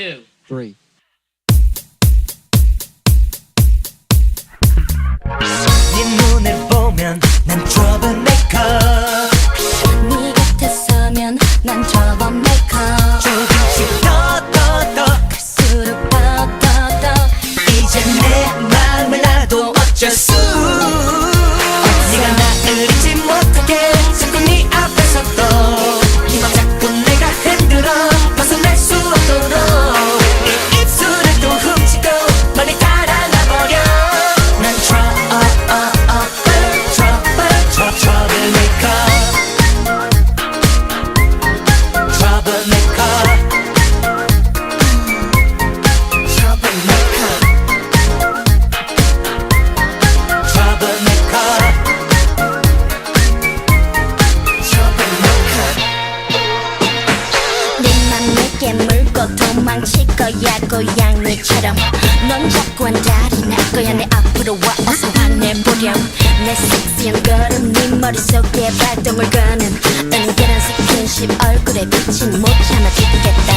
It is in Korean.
two. three. 도망칠 거야 고양이처럼. 넌 자꾸 안달이 날 거야. 내 앞으로 와 어서 화내보렴. 내 섹시한 걸음 네 머릿속에 발동을 거는. 은근한 스킨십 얼굴에 비친 못 참아 눈빛